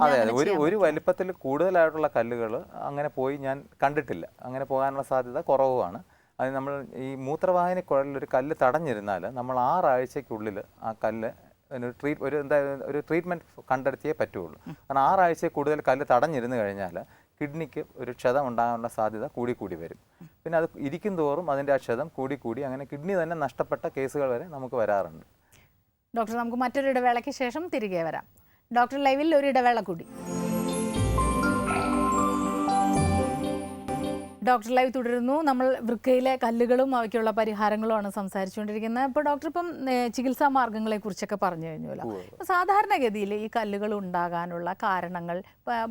അതെ അതെ. ഒരു ഒരു വലിപ്പത്തിൽ കൂടുതലായിട്ടുള്ള കല്ലുകൾ അങ്ങനെ പോയി ഞാൻ കണ്ടിട്ടില്ല. അങ്ങനെ പോകാനുള്ള സാധ്യത കുറവുമാണ്. അത് നമ്മൾ ഈ മൂത്രവാഹിനി കുഴലിൽ ഒരു കല്ല് തടഞ്ഞിരുന്നാൽ നമ്മൾ ആറാഴ്ചയ്ക്കുള്ളിൽ ആ കല്ല് ഒരു ട്രീറ്റ് ഒരു എന്താ ഒരു ട്രീറ്റ്മെന്റ് കണ്ടെടുത്തിയേ പറ്റുള്ളൂ. കാരണം ആറാഴ്ച കൂടുതൽ കല്ല് തടഞ്ഞിരുന്നു കഴിഞ്ഞാൽ കിഡ്നിക്ക് ഒരു ക്ഷതം ഉണ്ടാകാനുള്ള സാധ്യത കൂടി കൂടി വരും. പിന്നെ അത് ഇരിക്കും തോറും അതിന്റെ ആ ക്ഷതം കൂടി കൂടി അങ്ങനെ കിഡ്നി തന്നെ നഷ്ടപ്പെട്ട കേസുകൾ വരെ നമുക്ക് വരാറുണ്ട്. ഡോക്ടർ നമുക്ക് മറ്റൊരു ഇടവേളയ്ക്ക് ശേഷം തിരികെ വരാം. ഡോക്ടർ ലൈവിൽ ഒരു ഇടവേള കൂടി. ഡോക്ടർ ലൈവ് തുടരുന്നു. നമ്മൾ വൃക്കയിലെ കല്ലുകളും അവയ്ക്കുള്ള പരിഹാരങ്ങളുമാണ് സംസാരിച്ചുകൊണ്ടിരിക്കുന്നത്. ഇപ്പോൾ ഡോക്ടർ ഇപ്പം ചികിത്സാ മാർഗങ്ങളെ കുറിച്ചൊക്കെ പറഞ്ഞു കഴിഞ്ഞല്ലോ സാധാരണഗതിയിൽ ഈ കല്ലുകൾ ഉണ്ടാകാനുള്ള കാരണങ്ങൾ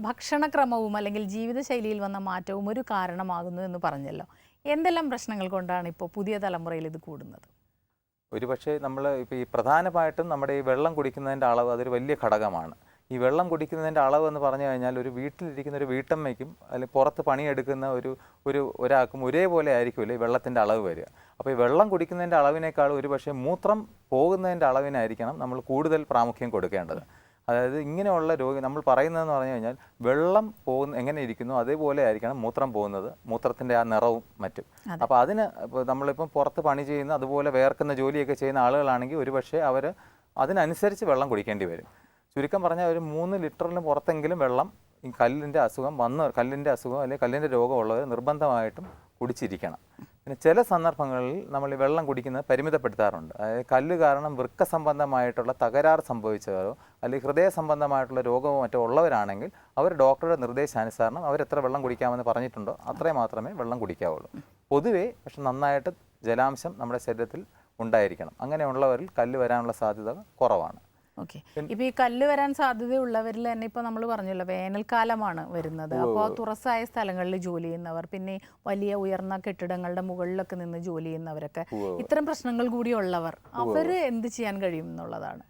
ഭക്ഷണക്രമവും അല്ലെങ്കിൽ ജീവിതശൈലിയിൽ വന്ന മാറ്റവും ഒരു കാരണമാകുന്നു എന്ന് പറഞ്ഞല്ലോ. എന്തെല്ലാം പ്രശ്നങ്ങൾ കൊണ്ടാണ് ഇപ്പോൾ പുതിയ തലമുറയിൽ ഇത് കൂടുന്നത്? ഒരുപക്ഷെ നമ്മൾ ഇപ്പോൾ ഈ പ്രധാനമായിട്ടും നമ്മുടെ ഈ വെള്ളം കുടിക്കുന്നതിന്റെ അളവ് അതൊരു വലിയ ഘടകമാണ്. ഈ വെള്ളം കുടിക്കുന്നതിന്റെ അളവ് എന്ന് പറഞ്ഞു കഴിഞ്ഞാൽ ഒരു വീട്ടിലിരിക്കുന്ന ഒരു വീട്ടമ്മയ്ക്കും അല്ലെങ്കിൽ പുറത്ത് പണിയെടുക്കുന്ന ഒരു ഒരു ഒരാൾക്കും ഒരേപോലെ ആയിരിക്കുമല്ലോ ഈ വെള്ളത്തിന്റെ അളവ് വരിക. അപ്പോൾ ഈ വെള്ളം കുടിക്കുന്നതിന്റെ അളവിനേക്കാൾ ഒരു പക്ഷേ മൂത്രം പോകുന്നതിന്റെ അളവിനായിരിക്കണം നമ്മൾ കൂടുതൽ പ്രാമുഖ്യം കൊടുക്കേണ്ടത്. അതായത് ഇങ്ങനെയുള്ള രോഗി നമ്മൾ പറയുന്നതെന്ന് പറഞ്ഞു കഴിഞ്ഞാൽ വെള്ളം പോകുന്ന എങ്ങനെ ഇരിക്കുന്നു അതേപോലെ ആയിരിക്കണം മൂത്രം പോകുന്നത് മൂത്രത്തിന്റെ ആ നിറവും മറ്റും. അപ്പോൾ അതിന് ഇപ്പോൾ നമ്മളിപ്പം പുറത്ത് പണി ചെയ്യുന്ന അതുപോലെ വേർക്കുന്ന ജോലിയൊക്കെ ചെയ്യുന്ന ആളുകളാണെങ്കിൽ ഒരുപക്ഷെ അവർ അതിനനുസരിച്ച് വെള്ളം കുടിക്കേണ്ടി വരും. ചുരുക്കം പറഞ്ഞാൽ ഒരു മൂന്ന് ലിറ്ററിന് പുറത്തെങ്കിലും വെള്ളം ഈ കല്ലിന്റെ അസുഖം വന്ന കല്ലിന്റെ അസുഖം അല്ലെങ്കിൽ കല്ലിന്റെ രോഗമുള്ളവർ നിർബന്ധമായിട്ടും കുടിച്ചിരിക്കണം. പിന്നെ ചില സന്ദർഭങ്ങളിൽ നമ്മൾ ഈ വെള്ളം കുടിക്കുന്നത് പരിമിതപ്പെടുത്താറുണ്ട്. അതായത് കല്ല് കാരണം വൃക്ക സംബന്ധമായിട്ടുള്ള തകരാർ സംഭവിച്ചവരോ അല്ലെങ്കിൽ ഹൃദയ സംബന്ധമായിട്ടുള്ള രോഗമോ മറ്റോ ഉള്ളവരാണെങ്കിൽ അവർ ഡോക്ടറുടെ നിർദ്ദേശാനുസരണം അവർ എത്ര വെള്ളം കുടിക്കാമെന്ന് പറഞ്ഞിട്ടുണ്ടോ അത്രയും മാത്രമേ വെള്ളം കുടിക്കാവുള്ളൂ. പൊതുവേ പക്ഷെ നന്നായിട്ട് ജലാംശം നമ്മുടെ ശരീരത്തിൽ ഉണ്ടായിരിക്കണം. അങ്ങനെയുള്ളവരിൽ കല്ല് വരാനുള്ള സാധ്യത കുറവാണ്. ഓക്കെ. ഇപ്പൊ ഈ കല്ല് വരാൻ സാധ്യതയുള്ളവരിൽ തന്നെ ഇപ്പൊ നമ്മൾ പറഞ്ഞല്ലോ വേനൽക്കാലമാണ് വരുന്നത്. അപ്പോൾ തുറസായ സ്ഥലങ്ങളിൽ ജോലി ചെയ്യുന്നവർ പിന്നെ വലിയ ഉയർന്ന കെട്ടിടങ്ങളുടെ മുകളിലൊക്കെ നിന്ന് ജോലി ചെയ്യുന്നവരൊക്കെ ഇത്തരം പ്രശ്നങ്ങൾ കൂടി ഉള്ളവർ അവർ എന്ത് ചെയ്യാൻ കഴിയും എന്നുള്ളതാണ്.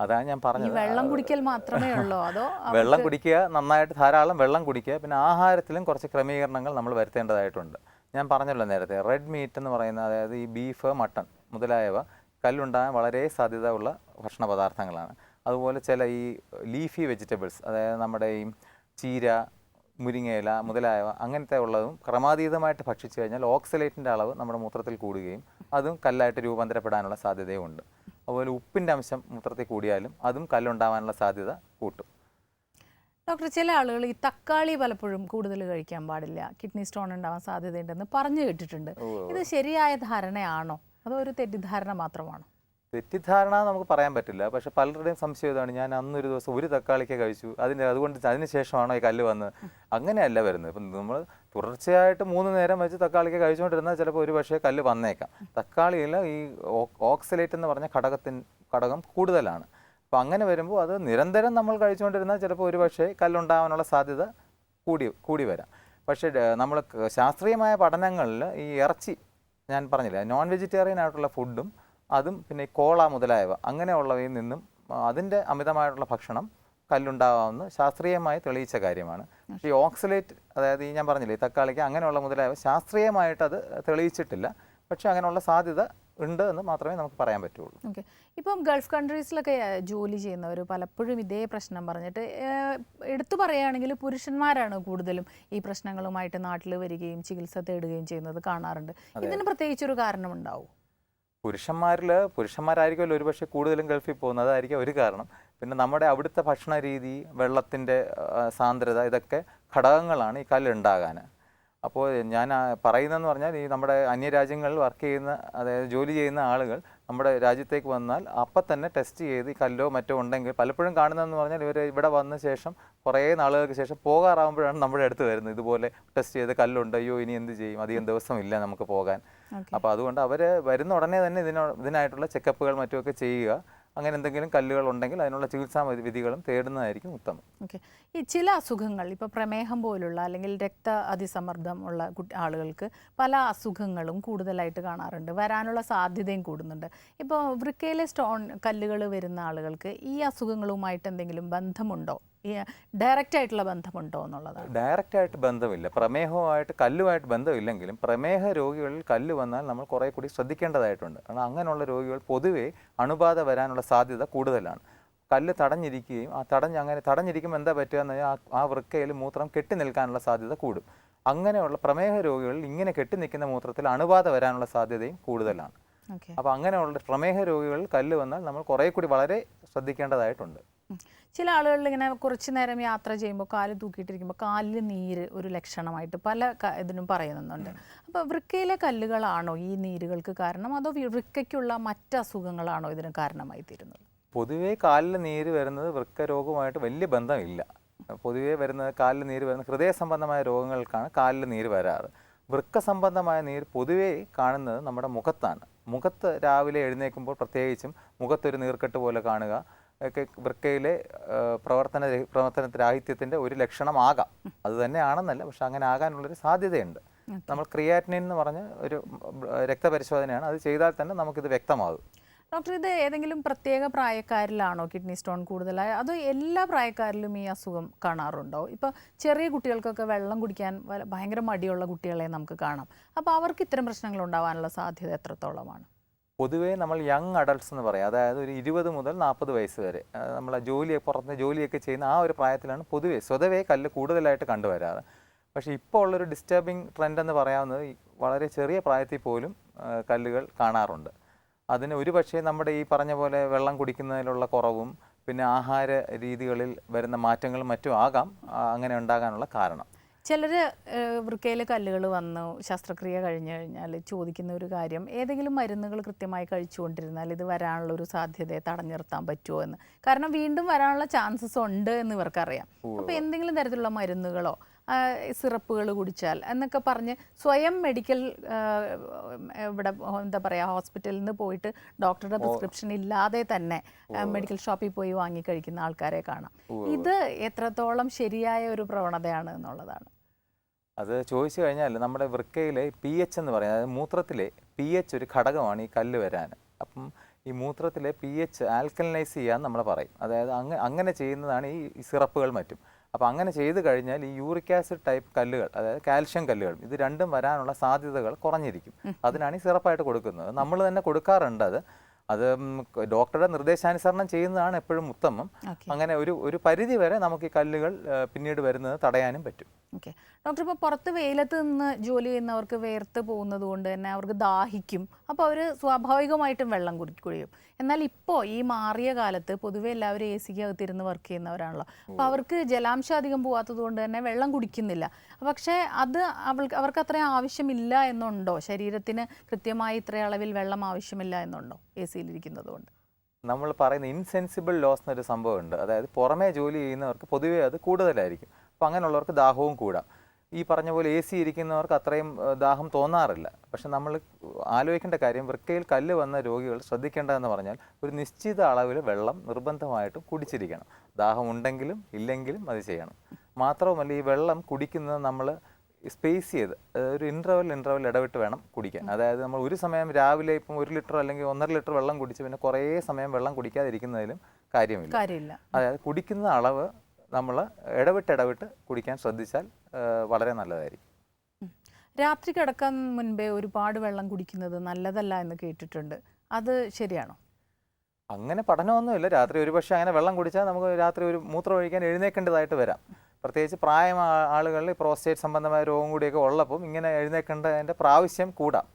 അതാണ് ഞാൻ പറഞ്ഞത്. വെള്ളം കുടിക്കൽ മാത്രമേ ഉള്ളൂ അതോ വെള്ളം കുടിക്കുക നന്നായിട്ട് ധാരാളം വെള്ളം കുടിക്കുക പിന്നെ ആഹാരത്തിലും കുറച്ച് ക്രമീകരണങ്ങൾ നമ്മൾ വരുത്തേണ്ടതായിട്ടുണ്ട്. ഞാൻ പറഞ്ഞല്ലോ നേരത്തെ റെഡ് മീറ്റ് എന്ന് പറയുന്ന അതായത് ഈ ബീഫ് മട്ടൺ മുതലായവ കല്ലുണ്ടാകാൻ വളരെ സാധ്യത ഉള്ള ഭക്ഷണ പദാർത്ഥങ്ങളാണ് അതുപോലെ ചില ഈ ലീഫി വെജിറ്റബിൾസ് അതായത് നമ്മുടെ ഈ ചീര മുരിങ്ങയില മുതലായവ അങ്ങനത്തെ ഉള്ളതും ക്രമാതീതമായിട്ട് ഭക്ഷിച്ചു കഴിഞ്ഞാൽ ഓക്സലേറ്റിന്റെ അളവ് നമ്മുടെ മൂത്രത്തിൽ കൂടുകയും അതും കല്ലായിട്ട് രൂപാന്തരപ്പെടാനുള്ള സാധ്യതയും ഉണ്ട് അതുപോലെ ഉപ്പിന്റെ അംശം മൂത്രത്തിൽ കൂടിയാലും അതും കല്ലുണ്ടാവാനുള്ള സാധ്യത കൂട്ടും. ഡോക്ടർ ചില ആളുകൾ ഈ തക്കാളി പലപ്പോഴും കൂടുതൽ കഴിക്കാൻ പാടില്ല. കിഡ്നി സ്റ്റോൺ ഉണ്ടാവാൻ സാധ്യതയുണ്ടെന്ന് പറഞ്ഞു കേട്ടിട്ടുണ്ട്. ഇത് ശരിയായ ധാരണയാണോ? അതോ ഒരു തെറ്റിദ്ധാരണ മാത്രമാണ്. തെറ്റിദ്ധാരണ നമുക്ക് പറയാൻ പറ്റില്ല. പക്ഷെ പലരുടെയും സംശയം ഇതാണ്. ഞാൻ അന്നൊരു ദിവസം ഒരു തക്കാളിക്ക് കഴിച്ചു. അതിന്റെ അതുകൊണ്ട് അതിന് ശേഷമാണോ ഈ കല്ല് വന്നത്? അങ്ങനെയല്ല വരുന്നത്. ഇപ്പം നമ്മൾ തുടർച്ചയായിട്ട് മൂന്ന് നേരം വെച്ച് തക്കാളിക്ക് കഴിച്ചുകൊണ്ടിരുന്നാൽ ചിലപ്പോൾ ഒരു പക്ഷേ കല്ല് വന്നേക്കാം. തക്കാളിയിൽ ഈ ഓക്സലേറ്റ് എന്ന് പറഞ്ഞ ഘടകത്തിൻ ഘടകം കൂടുതലാണ്. അപ്പോൾ അങ്ങനെ വരുമ്പോൾ അത് നിരന്തരം നമ്മൾ കഴിച്ചുകൊണ്ടിരുന്നാൽ ചിലപ്പോൾ ഒരു പക്ഷേ കല്ലുണ്ടാവാനുള്ള സാധ്യത കൂടി കൂടി വരാം. പക്ഷേ നമ്മൾ ശാസ്ത്രീയമായ പഠനങ്ങളിൽ ഈ ഇറച്ചി ഞാൻ പറഞ്ഞില്ല നോൺ വെജിറ്റേറിയൻ ആയിട്ടുള്ള ഫുഡും അതും പിന്നെ കോള മുതലായവ അങ്ങനെയുള്ളവയിൽ നിന്നും അതിന്റെ അമിതമായിട്ടുള്ള ഭക്ഷണം കല്ലുണ്ടാവാമെന്ന് ശാസ്ത്രീയമായി തെളിയിച്ച കാര്യമാണ്. പക്ഷേ ഈ ഓക്സലേറ്റ് അതായത് ഈ ഞാൻ പറഞ്ഞില്ലേ തക്കാളിക്ക് അങ്ങനെയുള്ള മുതലായവ ശാസ്ത്രീയമായിട്ട് അത് തെളിയിച്ചിട്ടില്ല. പക്ഷേ അങ്ങനെയുള്ള സാധ്യത ഉണ്ട് എന്ന് മാത്രമേ നമുക്ക് പറയാൻ പറ്റുള്ളൂ. ഓക്കെ. ഇപ്പം ഗൾഫ് കൺട്രീസിലൊക്കെ ജോലി ചെയ്യുന്നവർ പലപ്പോഴും ഇതേ പ്രശ്നം പറഞ്ഞിട്ട് എടുത്തു പറയുകയാണെങ്കിൽ പുരുഷന്മാരാണ് കൂടുതലും ഈ പ്രശ്നങ്ങളുമായിട്ട് നാട്ടിൽ വരികയും ചികിത്സ തേടുകയും ചെയ്യുന്നത് കാണാറുണ്ട്. ഇതിന് പ്രത്യേകിച്ചൊരു കാരണമുണ്ടാവും? പുരുഷന്മാരിൽ പുരുഷന്മാരായിരിക്കുമല്ലോ ഒരുപക്ഷെ കൂടുതലും ഗൾഫിൽ പോകുന്നത് അതായിരിക്കും ഒരു കാരണം. പിന്നെ നമ്മുടെ അവിടുത്തെ ഭക്ഷണ രീതി വെള്ളത്തിന്റെ സാന്ദ്രത ഇതൊക്കെ ഘടകങ്ങളാണ് ഈ കല്ലുണ്ടാകാൻ അപ്പോൾ ഞാൻ പറയുന്നതെന്ന് പറഞ്ഞാൽ ഈ നമ്മുടെ അന്യരാജ്യങ്ങളിൽ വർക്ക് ചെയ്യുന്ന അതായത് ജോലി ചെയ്യുന്ന ആളുകൾ നമ്മുടെ രാജ്യത്തേക്ക് വന്നാൽ അപ്പം തന്നെ ടെസ്റ്റ് ചെയ്ത് ഈ കല്ലോ മറ്റോ ഉണ്ടെങ്കിൽ പലപ്പോഴും കാണുന്നതെന്ന് പറഞ്ഞാൽ ഇവർ ഇവിടെ വന്ന ശേഷം കുറേ നാളുകൾക്ക് ശേഷം പോകാറാകുമ്പോഴാണ് നമ്മുടെ അടുത്ത് വരുന്നത്. ഇതുപോലെ ടെസ്റ്റ് ചെയ്ത് കല്ലുണ്ട് അയ്യോ ഇനി എന്ത് ചെയ്യും? അധികം ദിവസം ഇല്ല നമുക്ക് പോകാൻ. അപ്പോൾ അതുകൊണ്ട് അവർ വരുന്ന ഉടനെ തന്നെ ഇതിനോ ഇതിനായിട്ടുള്ള ചെക്കപ്പുകൾ മറ്റുമൊക്കെ ചെയ്യുക. അങ്ങനെ എന്തെങ്കിലും കല്ലുകൾ ഉണ്ടെങ്കിൽ അതിനുള്ള ചികിത്സാ വിധി- വിധികളും തേടുന്നതായിരിക്കും ഉത്തമം. ഓക്കെ. ഈ ചില അസുഖങ്ങൾ ഇപ്പോൾ പ്രമേഹം പോലുള്ള അല്ലെങ്കിൽ രക്ത അതിസമ്മർദ്ദം ഉള്ള ആളുകൾക്ക് പല അസുഖങ്ങളും കൂടുതലായിട്ട് കാണാറുണ്ട്. വരാനുള്ള സാധ്യതയും കൂടുന്നുണ്ട്. ഇപ്പോൾ വൃക്കയിലെ സ്റ്റോൺ കല്ലുകൾ വരുന്ന ആളുകൾക്ക് ഈ അസുഖങ്ങളുമായിട്ട് എന്തെങ്കിലും ബന്ധമുണ്ടോ? ഡയറക്റ്റ് ആയിട്ടുള്ള ബന്ധമുണ്ടോ എന്നുള്ളതാണ്. ഡയറക്റ്റ് ആയിട്ട് ബന്ധമില്ല. പ്രമേഹവുമായിട്ട് കല്ലുമായിട്ട് ബന്ധമില്ലെങ്കിലും പ്രമേഹ രോഗികളിൽ കല്ല് വന്നാൽ നമ്മൾ കുറേ കൂടി ശ്രദ്ധിക്കേണ്ടതായിട്ടുണ്ട്. കാരണം അങ്ങനെയുള്ള രോഗികൾ പൊതുവേ അണുബാധ വരാനുള്ള സാധ്യത കൂടുതലാണ്. കല്ല് തടഞ്ഞിരിക്കുകയും ആ തടഞ്ഞ് അങ്ങനെ തടഞ്ഞിരിക്കുമ്പോൾ എന്താ പറ്റുക എന്ന് പറഞ്ഞാൽ ആ- ആ വൃക്കയിൽ മൂത്രം കെട്ടി നിൽക്കാനുള്ള സാധ്യത കൂടും. അങ്ങനെയുള്ള പ്രമേഹ രോഗികളിൽ ഇങ്ങനെ കെട്ടി നിൽക്കുന്ന മൂത്രത്തിൽ അണുബാധ വരാനുള്ള സാധ്യതയും കൂടുതലാണ്. അപ്പോൾ അങ്ങനെയുള്ള പ്രമേഹ രോഗികളിൽ കല്ല് വന്നാൽ നമ്മൾ കുറേ കൂടി വളരെ ശ്രദ്ധിക്കേണ്ടതായിട്ടുണ്ട്. ചില ആളുകളിൽ ഇങ്ങനെ കുറച്ച് നേരം യാത്ര ചെയ്യുമ്പോൾ കാൽ തൂക്കിയിട്ടിരിക്കുമ്പോൾ കാലിൽ നീര് ഒരു ലക്ഷണമായിട്ട് പല ഇതിനും പറയുന്നുണ്ട്. അപ്പോൾ വൃക്കയിലെ കല്ലുകളാണോ ഈ നീരുകൾക്ക് കാരണം? അതോ വൃക്കയ്ക്കുള്ള മറ്റ് അസുഖങ്ങളാണോ ഇതിന് കാരണമായി തീരുന്നത്? പൊതുവേ കാലിൽ നീര് വരുന്നത് വൃക്ക രോഗവുമായിട്ട് വലിയ ബന്ധമില്ല. പൊതുവേ വരുന്ന കാലിൽ നീര് വരുന്ന ഹൃദയ സംബന്ധമായ രോഗങ്ങൾക്കാണ് കാലിൽ നീര് വരാറ്. വൃക്ക സംബന്ധമായ നീര് പൊതുവേ കാണുന്നത് നമ്മുടെ മുഖത്താണ്. മുഖത്ത് രാവിലെ എഴുന്നേൽക്കുമ്പോൾ പ്രത്യേകിച്ചും മുഖത്തൊരു നീർക്കെട്ട് പോലെ കാണുക. ഒക്കെ വൃക്കയിലെ പ്രവർത്തന പ്രവർത്തന പ്രവർത്തനരാഹിത്യത്തിന്റെ ഒരു ലക്ഷണമാകാം. അത് തന്നെയാണെന്നല്ല പക്ഷെ അങ്ങനെ ആകാനുള്ളൊരു സാധ്യതയുണ്ട്. നമ്മൾ ക്രിയാറ്റിനിൻ എന്ന് പറഞ്ഞ ഒരു രക്തപരിശോധനയാണ്. അത് ചെയ്താൽ തന്നെ നമുക്കിത് വ്യക്തമാകും. ഡോക്ടർ ഇത് ഏതെങ്കിലും പ്രത്യേക പ്രായക്കാരിലാണോ കിഡ്നി സ്റ്റോൺ കൂടുതലായ? അതോ എല്ലാ പ്രായക്കാരിലും ഈ അസുഖം കാണാറുണ്ടോ? ഇപ്പോൾ ചെറിയ കുട്ടികൾക്കൊക്കെ വെള്ളം കുടിക്കാൻ ഭയങ്കര മടിയുള്ള കുട്ടികളെ നമുക്ക് കാണാം. അപ്പോൾ അവർക്ക് ഇത്തരം പ്രശ്നങ്ങൾ ഉണ്ടാവാനുള്ള സാധ്യത എത്രത്തോളമാണ്? പൊതുവേ നമ്മൾ യങ് അഡൾട്ട്സ് എന്ന് പറയും. അതായത് ഒരു ഇരുപത് മുതൽ നാൽപ്പത് വയസ്സ് വരെ. നമ്മൾ ജോലി പുറത്ത് ജോലിയൊക്കെ ചെയ്യുന്ന ആ ഒരു പ്രായത്തിലാണ് പൊതുവേ സ്വതവേ കല്ല് കൂടുതലായിട്ട് കണ്ടുവരാറ്. പക്ഷേ ഇപ്പോൾ ഉള്ളൊരു ഡിസ്റ്റർബിങ് ട്രെൻഡ് എന്ന് പറയാവുന്നത് വളരെ ചെറിയ പ്രായത്തിൽ പോലും കല്ലുകൾ കാണാറുണ്ട്. അതിന് ഒരു പക്ഷേ നമ്മുടെ ഈ പറഞ്ഞ പോലെ വെള്ളം കുടിക്കുന്നതിലുള്ള കുറവും പിന്നെ ആഹാര രീതികളിൽ വരുന്ന മാറ്റങ്ങളും മറ്റും ആകാം അങ്ങനെ ഉണ്ടാകാനുള്ള കാരണം. ചിലർ വൃക്കയിൽ കല്ലുകൾ വന്നു ശസ്ത്രക്രിയ കഴിഞ്ഞു കഴിഞ്ഞാൽ ചോദിക്കുന്ന ഒരു കാര്യം ഏതെങ്കിലും മരുന്നുകൾ കൃത്യമായി കഴിച്ചുകൊണ്ടിരുന്നാൽ ഇത് വരാനുള്ള ഒരു സാധ്യതയെ തടഞ്ഞു നിർത്താൻ പറ്റുമോ എന്ന്. കാരണം വീണ്ടും വരാനുള്ള ചാൻസസ് ഉണ്ട് എന്ന് ഇവർക്കറിയാം. അപ്പോൾ എന്തെങ്കിലും തരത്തിലുള്ള മരുന്നുകളോ സിറപ്പുകൾ കുടിച്ചാൽ എന്നൊക്കെ പറഞ്ഞ് സ്വയം മെഡിക്കൽ ഇവിടെ എന്താ പറയുക ഹോസ്പിറ്റലിൽ നിന്ന് പോയിട്ട് ഡോക്ടറുടെ പ്രിസ്ക്രിപ്ഷൻ ഇല്ലാതെ തന്നെ മെഡിക്കൽ ഷോപ്പിൽ പോയി വാങ്ങി കഴിക്കുന്ന ആൾക്കാരെ കാണാം. ഇത് എത്രത്തോളം ശരിയായ ഒരു പ്രവണതയാണ് എന്നുള്ളതാണ്. അത് ചോദിച്ചു കഴിഞ്ഞാൽ നമ്മുടെ വൃക്കയിലെ പി എച്ച് എന്ന് പറയുന്നത് അതായത് മൂത്രത്തിലെ പി എച്ച് ഒരു ഘടകമാണ് ഈ കല്ല് വരാൻ. അപ്പം ഈ മൂത്രത്തിലെ പി എച്ച് ആൽക്കലൈസ് ചെയ്യാൻ നമ്മൾ പറയും. അതായത് അങ്ങ് അങ്ങനെ ചെയ്യുന്നതാണ് ഈ സിറപ്പുകൾ മറ്റും. അപ്പോൾ അങ്ങനെ ചെയ്ത് കഴിഞ്ഞാൽ ഈ യൂറിക് ആസിഡ് ടൈപ്പ് കല്ലുകൾ അതായത് കാൽഷ്യം കല്ലുകൾ ഇത് രണ്ടും വരാനുള്ള സാധ്യതകൾ കുറഞ്ഞിരിക്കും. അതിനാണ് ഈ സിറപ്പായിട്ട് കൊടുക്കുന്നത്. നമ്മൾ തന്നെ കൊടുക്കാറുണ്ട് അത്. അത് ഡോക്ടറുടെ നിർദ്ദേശാനുസരണം ചെയ്യുന്നതാണ് എപ്പോഴും ഉത്തമം. അങ്ങനെ ഒരു ഒരു പരിധി വരെ നമുക്ക് ഈ കല്ലുകൾ പിന്നീട് വരുന്നത് തടയാനും പറ്റും. ഓക്കെ. ഡോക്ടർ ഇപ്പോൾ പുറത്ത് വെയിലത്ത് നിന്ന് ജോലി ചെയ്യുന്നവർക്ക് വേർത്ത് പോകുന്നത് കൊണ്ട് തന്നെ അവർക്ക് ദാഹിക്കും. അപ്പോൾ അവർ സ്വാഭാവികമായിട്ടും വെള്ളം കുടി എന്നാൽ ഇപ്പോൾ ഈ മാറിയ കാലത്ത് പൊതുവെ എല്ലാവരും എ സിക്ക് അകത്തിരുന്ന് വർക്ക് ചെയ്യുന്നവരാണല്ലോ. അപ്പോൾ അവർക്ക് ജലാംശം അധികം പോകാത്തത് കൊണ്ട് തന്നെ വെള്ളം കുടിക്കുന്നില്ല. പക്ഷേ അത് അവൾക്ക് അവർക്ക് അത്രയും ആവശ്യമില്ല എന്നുണ്ടോ? ശരീരത്തിന് കൃത്യമായി ഇത്ര അളവിൽ വെള്ളം ആവശ്യമില്ല എന്നുണ്ടോ? എ സിയിലിരിക്കുന്നത് കൊണ്ട്. നമ്മൾ പറയുന്ന ഇൻസെൻസിബിൾ ലോസ് എന്നൊരു സംഭവമുണ്ട്. അതായത് പുറമേ ജോലി ചെയ്യുന്നവർക്ക് പൊതുവേ അത് കൂടുതലായിരിക്കും. അപ്പോൾ അങ്ങനെയുള്ളവർക്ക് ദാഹവും കൂടാം. ഈ പറഞ്ഞ പോലെ എ സി ഇരിക്കുന്നവർക്ക് അത്രയും ദാഹം തോന്നാറില്ല. പക്ഷെ നമ്മൾ ആലോചിക്കേണ്ട കാര്യം വൃക്കയിൽ കല്ല് വന്ന രോഗികൾ ശ്രദ്ധിക്കേണ്ടതെന്ന് പറഞ്ഞാൽ ഒരു നിശ്ചിത അളവിൽ വെള്ളം നിർബന്ധമായിട്ടും കുടിച്ചിരിക്കണം. ദാഹം ഉണ്ടെങ്കിലും ഇല്ലെങ്കിലും അത് ചെയ്യണം. മാത്രവുമല്ല ഈ വെള്ളം കുടിക്കുന്നത് നമ്മൾ സ്പേസ് ചെയ്ത് ഒരു ഇന്റർവൽ ഇന്റർവൽ ഇടവിട്ട് വേണം കുടിക്കാൻ. അതായത് നമ്മൾ ഒരു സമയം രാവിലെ ഇപ്പം ഒരു ലിറ്റർ അല്ലെങ്കിൽ ഒന്നര ലിറ്റർ വെള്ളം കുടിച്ച് പിന്നെ കുറേ സമയം വെള്ളം കുടിക്കാതിരിക്കുന്നതിലും കാര്യമില്ല. കാര്യമില്ല. അതായത് കുടിക്കുന്ന അളവ് നമ്മൾ ഇടവിട്ട് ഇടവിട്ട് കുടിക്കാൻ ശ്രദ്ധിച്ചാൽ വളരെ നല്ലതായിരിക്കും. രാത്രി കിടക്കാൻ മുൻപേ ഒരുപാട് വെള്ളം കുടിക്കുന്നത് നല്ലതല്ല എന്ന് കേട്ടിട്ടുണ്ട്. അത് ശരിയാണോ? അങ്ങനെ പഠനമൊന്നുമില്ല. രാത്രി ഒരുപക്ഷെ അങ്ങനെ വെള്ളം കുടിച്ചാൽ നമുക്ക് രാത്രി ഒരു മൂത്രം ഒഴിക്കാൻ എഴുന്നേക്കേണ്ടതായിട്ട് വരാം. പ്രത്യേകിച്ച് പ്രായം ആളുകളിൽ പ്രോസ്റ്റേറ്റ് സംബന്ധമായ രോഗം കൂടിയൊക്കെ ഉള്ളപ്പം ഇങ്ങനെ എഴുന്നേക്കേണ്ടതിന്റെ പ്രാവശ്യം കൂടാം.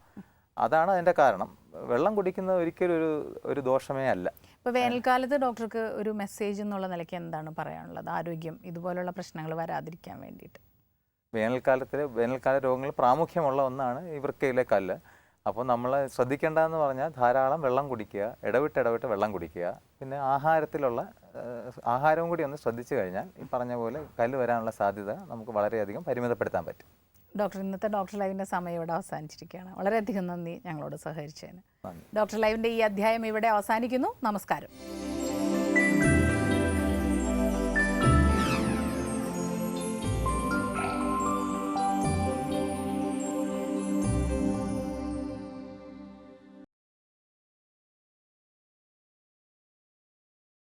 അതാണ് അതിന്റെ കാരണം. വെള്ളം കുടിക്കുന്നത് ഒരിക്കലും ഒരു ഒരു ദോഷമേ അല്ല. ഇപ്പോൾ വേനൽക്കാലത്ത് ഡോക്ടർക്ക് ഒരു മെസ്സേജ് എന്നുള്ള നിലയ്ക്ക് എന്താണ് പറയാനുള്ളത്? ആരോഗ്യം ഇതുപോലുള്ള പ്രശ്നങ്ങൾ വരാതിരിക്കാൻ വേണ്ടിയിട്ട്. വേനൽക്കാലത്തിൽ വേനൽക്കാല രോഗങ്ങൾ പ്രാമുഖ്യമുള്ള ഒന്നാണ് ഈ വൃക്കയിലെ കല്ല്. അപ്പോൾ നമ്മൾ ശ്രദ്ധിക്കേണ്ടതെന്ന് പറഞ്ഞാൽ ധാരാളം വെള്ളം കുടിക്കുക ഇടവിട്ട് ഇടവിട്ട് വെള്ളം കുടിക്കുക. പിന്നെ ആഹാരത്തിലുള്ള ആഹാരവും കൂടി ഒന്ന് ശ്രദ്ധിച്ചു കഴിഞ്ഞാൽ ഈ പറഞ്ഞ പോലെ കല്ല് വരാനുള്ള സാധ്യത നമുക്ക് വളരെയധികം പരിമിതപ്പെടുത്താൻ പറ്റും. ഡോക്ടർ ഇന്നത്തെ ഡോക്ടർ ലൈവിന്റെ സമയം ഇവിടെ അവസാനിച്ചിരിക്കുകയാണ്. വളരെയധികം നന്ദി ഞങ്ങളോട് സഹകരിച്ചതിന്. ഡോക്ടർ ലൈവിന്റെ ഈ അധ്യായം ഇവിടെ അവസാനിക്കുന്നു. നമസ്കാരം.